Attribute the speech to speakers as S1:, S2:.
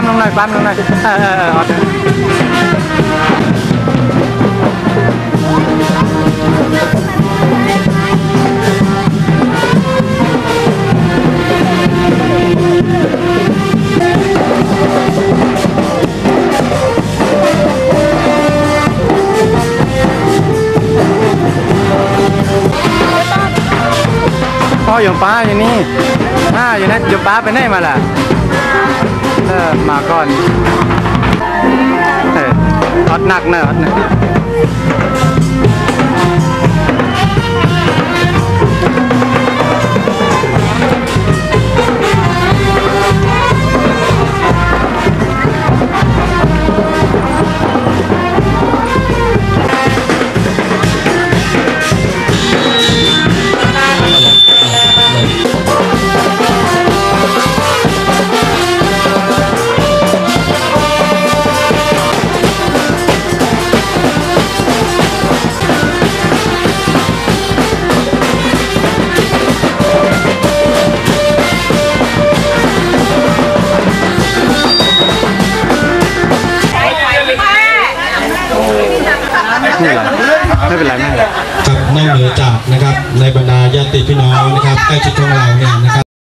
S1: ปั๊มลงหน่อยปั๊มลงหน่อยเออเออเออพ่ออยู่ป้าอยู่นี่อ่าอยู่นะอยู่ป้าไปไหนมาล่ะ เออมาก่อนเอออดหนักเนอะอดหนั ไม่เหรไม่เป็นไรไม่เป็นไร
S2: ครับนอกเหนือจากนะครับในบรรดาญาติพี่น้องนะครับใกล้ชิดของเราเนี่ยนะครับ